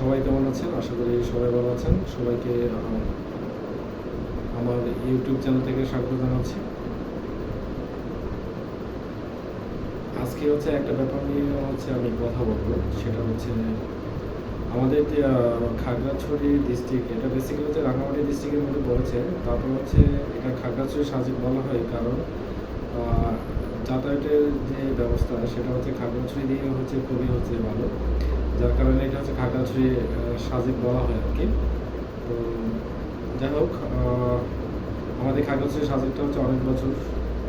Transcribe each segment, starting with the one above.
সবাই কেমন আছেন? আশা করি সবাই ভালো আছেন। সবাইকে আমার ইউটিউব চ্যানেল থেকে স্বাগত জানাচ্ছি। আজকে হচ্ছে একটা ব্যাপার নিয়ে হচ্ছে আমি কথা বলব। সেটা হচ্ছে আমাদের যে খাগড়াছড়ি ডিস্ট্রিক্ট এটা বেসিক্যালি হচ্ছে রাঙামাটি ডিস্ট্রিক্টের মধ্যে পড়েছে। তারপর হচ্ছে এটা খাগড়াছড়ি সাজিক বলা হয় কারণ যাতায়াতের যে ব্যবস্থা, সেটা হচ্ছে খাগড়াছড়ি দিয়ে হচ্ছে খুবই হচ্ছে ভালো। যার কারণে এটা হচ্ছে খাগড়াছড়ি সাজিক বলা হয় আর কি তো যাই হোক আমাদের খাগড়াছড়ি সাজিকটা হচ্ছে অনেক বছর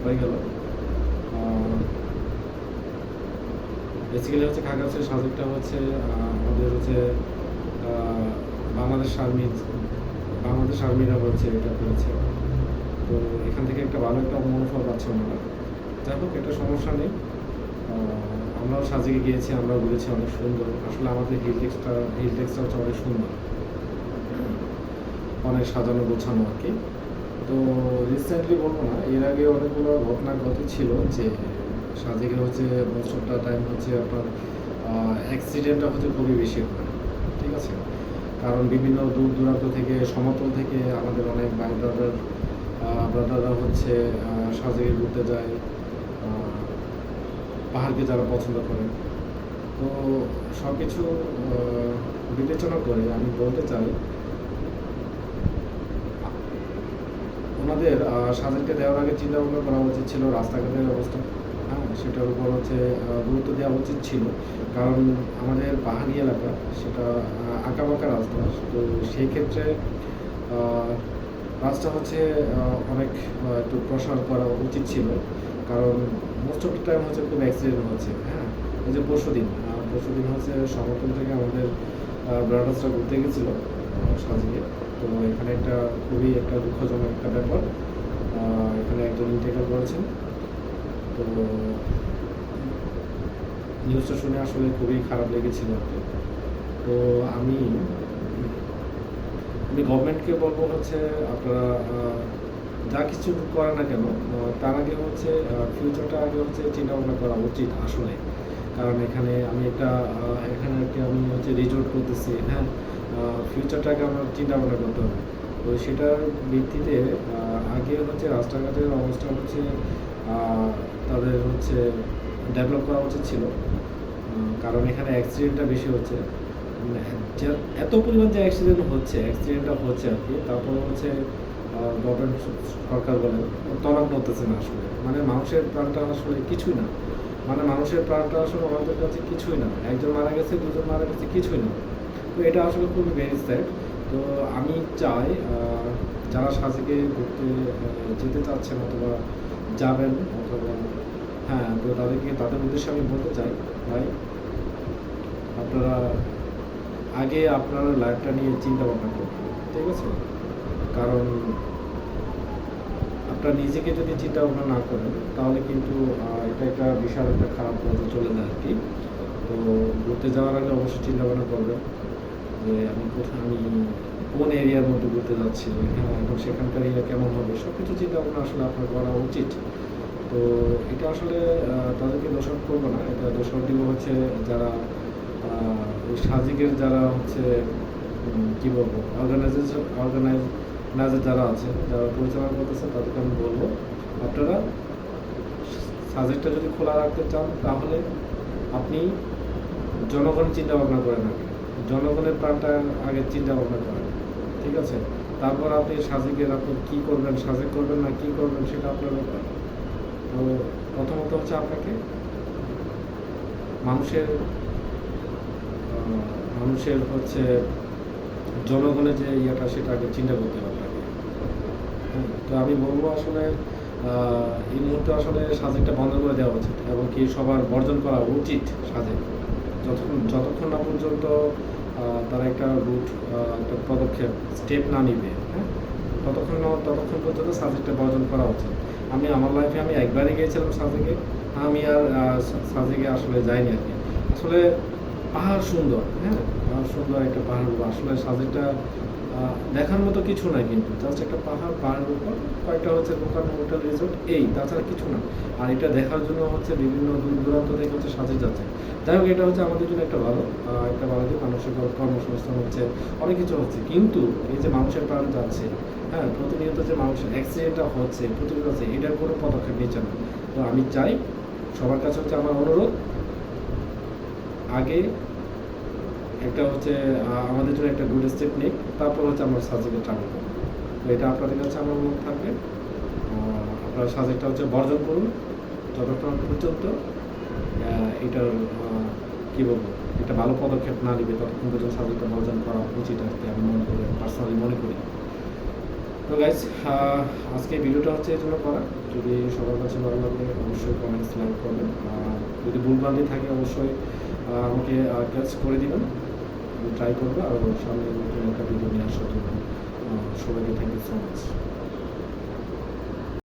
হয়ে গেল। বেসিক্যালি হচ্ছে খাগড়াছড়ি সাজেকটা হচ্ছে আমাদের হচ্ছে বাংলাদেশ আর্মি, বাংলাদেশ আর্মিরা হচ্ছে এটা করেছে। তো এখান থেকে একটা ভালো একটা মনোফল পাচ্ছে ওনারা। যাই হোক, এটা সমস্যা নেই। আমরাও সাজেকে গিয়েছি, আমরাও ঘুরেছি, অনেক সুন্দর। আসলে আমাদের হিল টেক্সটা হিল টেক্সটা হচ্ছে অনেক সুন্দর। অনেক সাজানো, গোছানো আর কি। তো রিসেন্টলি বলব না, এর আগে অনেকগুলো ঘটনা ঘটেছিল যে সাজেকে হচ্ছে দ্য টাইম হচ্ছে আপনার অ্যাক্সিডেন্টটা হচ্ছে খুবই বেশি হয়, ঠিক আছে? কারণ বিভিন্ন দূর দূরান্ত থেকে, সমতল থেকে আমাদের অনেক ভাই ব্রাদার ব্রাদাররা হচ্ছে সাজেকে ঘুরতে যায়। পাহাড়কে যারা পছন্দ করে। তো সব কিছু বিবেচনা করে আমি বলতে চাই ওনাদের আহ, দেওয়ার আগে চিন্তা ভাবনা করা উচিত ছিল রাস্তাঘাটের অবস্থা। হ্যাঁ সেটার উপর হচ্ছে গুরুত্ব দেওয়া উচিত ছিল। কারণ আমাদের পাহাড়ি এলাকা সেটা আঁকাবাঁকা রাস্তা। তো সেই ক্ষেত্রে রাস্তা হচ্ছে অনেক একটু প্রসার করা উচিত ছিল। কারণ মোস্ট অফ টাইম হচ্ছে খুব অ্যাক্সিডেন্ট হচ্ছে হ্যাঁ? এই যে পরশু দিন পরশু দিন হচ্ছে সমতল থেকে আমাদের ব্রাদার্সরা ঘুরতে গেছিল সাজিয়ে তো এখানে একটা খুবই একটা দুঃখজনক একটা ব্যাপার এখানে একজন ইন্টেকার করেছেন। তো নিউজটা শুনে আসলে খুবই খারাপ লেগেছিল তো আমি আমি গভর্নমেন্টকে বলব হচ্ছে আপনারা যা কিছু করে না কেন তার আগে হচ্ছে ফিউচারটা আগে হচ্ছে চিন্তা ভাবনা করা উচিত আসলে। কারণ এখানে আমি একটা এখানে একটা আমি হচ্ছে রিজোর্ট করতেছি হ্যাঁ? ফিউচারটাকে আমার চিন্তা ভাবনা করতে হবে। তো সেটার ভিত্তিতে আগে হচ্ছে রাস্তাঘাটের অবস্থা হচ্ছে তাদের হচ্ছে ডেভেলপ করা উচিত ছিল। কারণ এখানে অ্যাক্সিডেন্টটা বেশি হচ্ছে। এত পরিমাণ যে অ্যাক্সিডেন্ট হচ্ছে অ্যাক্সিডেন্টটা হচ্ছে আর কি, তারপর হচ্ছে গভর্নমেন্ট সরকার বলে তলব নড়তেছে না আসলে। মানে মানুষের প্রাণটা আসলে কিছুই না। মানে মানুষের প্রাণটা আসলে আমাদের কাছে কিছুই না। একজন মারা গেছে, দুজন মারা গেছে, কিছুই না। তো এটা আসলে খুবই ভেরি স্যাড তো আমি চাই যারা সাজেকে ঘুরতে যেতে চাচ্ছেন অথবা যাবেন অথবা হ্যাঁ তো তাদেরকে, তাদের উদ্দেশ্যে আমি বলতে চাই, ভাই, আপনারা আগে আপনার লাইফটা নিয়ে চিন্তা ভাবনা করবেন ঠিক আছে? কারণ আপনার নিজেকে যদি চিন্তা ভাবনা না করেন, তাহলে কিন্তু এটা একটা বিশাল একটা খারাপ পথে চলে যায় আর কি। তো ঘুরতে যাওয়ার আগে অবশ্যই চিন্তা ভাবনা করবেন যে আমি কোথায় আমি কোন এরিয়ার মধ্যে ঘুরতে যাচ্ছি হ্যাঁ সেখানকার এরিয়া কেমন হবে সব কিছু চিন্তা ভাবনা আসলে আপনার করা উচিত। তো এটা আসলে তাদেরকে দোষারোপ করব না, এটা দোষারোপ দিব হচ্ছে যারা ওই সাজিকের যারা হচ্ছে কি বলব অর্গানাইজেশন অর্গানাইজার যারা আছে, যারা পরিচালনা করতেছে, তাদেরকে আমি বলব, আপনারা সাজেকটা যদি খোলা রাখতে চান, তাহলে আপনি জনগণের চিন্তা ভাবনা করেন আগে। জনগণের প্রাণটা আগে চিন্তা ভাবনা করেন, ঠিক আছে? তারপর আপনি সাজেকের আপনি কী করবেন সাজেক করবেন না, কী করবেন সেটা আপনার ব্যাপার। তো প্রথমত হচ্ছে আপনাকে মানুষের মানুষের হচ্ছে জনগণের যে ইয়েটা, সেটা আগে চিন্তা করতে হবে। তো আমি বলব আসলে এই মুহূর্তে আসলে সাজেকটা বন্ধ করে দেওয়া উচিত এবং কি সবার বর্জন করা উচিত সাজেক। যতক্ষণ যতক্ষণ না পর্যন্ত তারা একটা রুট একটা পদক্ষেপ স্টেপ না নিবে হ্যাঁ? ততক্ষণ না, ততক্ষণ পর্যন্ত সাজেকটা বর্জন করা উচিত। আমি, আমার লাইফে আমি একবারই গিয়েছিলাম সাজেকে, আমি আর সাজেকে আসলে যাইনি আর কি। আসলে পাহাড় সুন্দর হ্যাঁ? পাহাড় সুন্দর একটা পাহাড়, আসলে সাজেকটা দেখার মতো কিছু নাই কিন্তু। জাস্ট একটা পাহাড় পাহাড়ের উপর, কয়েকটা হচ্ছে দোকান হোটেল রিসোর্ট এই, তাছাড়া কিছু না। আর এটা দেখার জন্য হচ্ছে বিভিন্ন দূর দূরান্ত থেকে হচ্ছে সাজে যাচ্ছে। যাই হোক, এটা হচ্ছে আমাদের জন্য একটা ভালো একটা ভালো দিক। মানুষের কর্মসংস্থান হচ্ছে, অনেক কিছু হচ্ছে। কিন্তু এই যে মানুষের প্রাণ যাচ্ছে হ্যাঁ প্রতিনিয়ত যে মানুষের অ্যাক্সিডেন্টটা হচ্ছে, প্রতিনিয়ত হচ্ছে, এটার কোনো পদক্ষেপ নিচ্ছে না। তো আমি চাই, সবার কাছে হচ্ছে আমার অনুরোধ, আগে একটা হচ্ছে আমাদের জন্য একটা গুড স্টেপ নিক তারপর হচ্ছে আমরা সাজেকে ট্রাভেল করব। তো এটা আপনাদের কাছে আমার অনুরোধ থাকবে। আপনারা সাজেকটা হচ্ছে বর্জন করুন, যতক্ষণ পর্যন্ত এটার কী বলব একটা ভালো পদক্ষেপ না নিবে, ততক্ষণ পর্যন্ত সাজেকটা বর্জন করা উচিত আর কি, আমি মনে করি পার্সোনালি মনে করি। তো গাইজ আজকে ভিডিওটা হচ্ছে এই করা। যদি সবার কাছে ভালো লাগে, অবশ্যই কমেন্টস লাইক করবেন। যদি ভুলভ্রান্তি থাকে, অবশ্যই আমাকে ক্যাচ করে দিবেন। ট্রাই করব, আর সামনে নতুন একটা ভিডিও নিয়ে আসার জন্য সবাইকে থ্যাংক ইউ সো মাচ